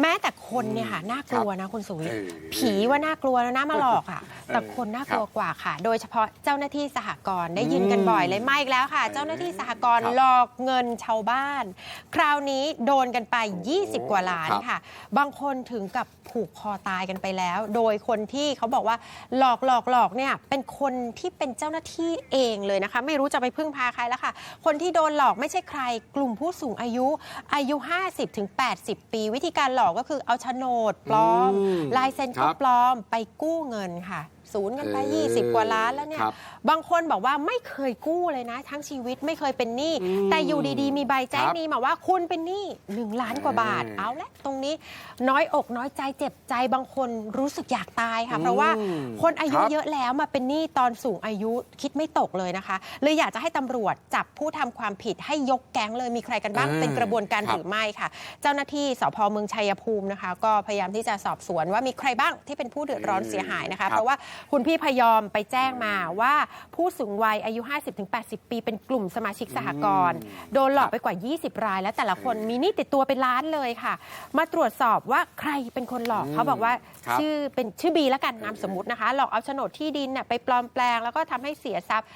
แม้แต่คนเนี่ยค่ะน่ากลัวนะคุณสุวิทย์เออผีว่าน่ากลัวแล้วนะมาหลอกอะ แต่คนน่ากลัวครับกว่าค่ะ โดยเฉพาะเจ้าหน้าที่สหกรณ์ได้ยินกันบ่อยเลยมาอีกแล้วค่ะเออเจ้าหน้าที่สหกรณ์ครับหลอกเงินชาวบ้าน คราวนี้โดนกันไป 20 กว่าล้านครับค่ะ บางคนถึงกับผูกคอตายกันไปแล้ว โดยคนที่เขาบอกว่าหลอกหลอกหลอกเนี่ยเป็นคนที่เป็นเจ้าหน้าที่เองเลยนะคะ ไม่รู้จะไปพึ่งพาใครแล้วค่ะ คนที่โดนหลอกไม่ใช่ใคร กลุ่มผู้สูงอายุอายุ 50-80 ปี วิธีการหลอกก็คือเอาโฉนดปลอมอืมลายเซ็นครัก็บปลอมไปกู้เงินค่ะ ศูนย์กันไป เออ20 กว่าล้านแล้วเนี่ยครับบางคนบอกว่าไม่เคยกู้เลยนะ ทั้งชีวิตไม่เคยเป็นหนี้อืมแต่อยู่ดีๆ มีใบแจ้งครับหนี้มาว่าคุณเป็นหนี้1ล้านกว่าบาท เออเอาละตรงนี้น้อยอกน้อยใจเจ็บใจบางคนรู้สึกอยากตายค่ะอืมเพราะว่าคนอายุครับเยอะแล้วมาเป็นหนี้ตอนสูงอายุคิดไม่ตกเลยนะคะเลยอยากจะให้ตำรวจจับผู้ทำความผิดให้ยกแก๊งเลยมีใครกันบ้างเออเป็นกระบวนการครับหรือไม่ค่ะ เจ้าหน้าที่สพเมืองชัยภูมินะคะ ก็พยายามที่จะสอบสวนว่ามีใครบ้างที่เป็นผู้เดือดร้อนเสียหายนะครัคะ บเพราะว่าคุณพี่พยอมไปแจ้งมาว่าผู้สูงวัยอายุ 50-80 ปีเป็นกลุ่มสมาชิกสหกรณ์อืมโดนหลอกไปกว่า 20 ราย และแต่ละคนมีหนี้ติดตัวเป็นล้านเลยค่ะ มาตรวจสอบว่าใครเป็นคนหลอกอืมเขาบอกว่าครับชื่อเป็นชื่อบีแล้วกันนามสมมตินะคะ หลอกเอาโฉนดที่ดินน่ะไปปลอมแปลง แล้วก็ทำให้เสียทรัพย์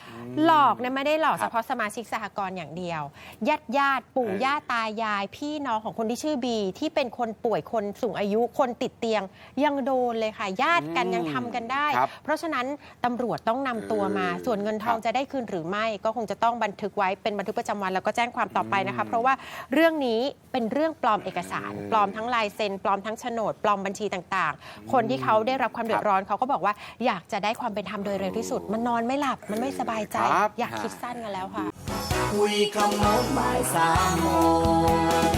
หลอกเนี่ยไม่ได้หลอกครัเฉบพาะสมาชิกสหกรณ์อย่างเดียวญาติญาติปู่เออย่าตายาย พี่น้องของคนที่ชื่อบี ที่เป็นคนป่วยคนสูงอายุคนติดเตียง ยังโดนเลยค่ะญาติกันอืมยังทำกันได้ ครับเพราะฉะนั้นตำรวจต้องนำตัวมาเออส่วนเงินทองครับจะได้คืนหรือไม่ ก็คงจะต้องบันทึกไว้เป็นบันทึกประจำวันแล้วก็แจ้งความต่อไปนะคะอืมเพราะว่าเรื่องนี้เป็นเรื่องปลอมเอกสารเออปลอมทั้งลายเซ็น ปลอมทั้งโฉนด ปลอมบัญชีต่างๆ คนที่เขาได้รับความเดือดร้อนเขาก็บอกว่าอยากจะได้ความเป็นธรรมโดยเร็วที่สุด มันนอนไม่หลับมันไม่สบายใจครับอยากคิดสั้นกันแล้วค่ะ คุยขโมงบ่ายสามโมง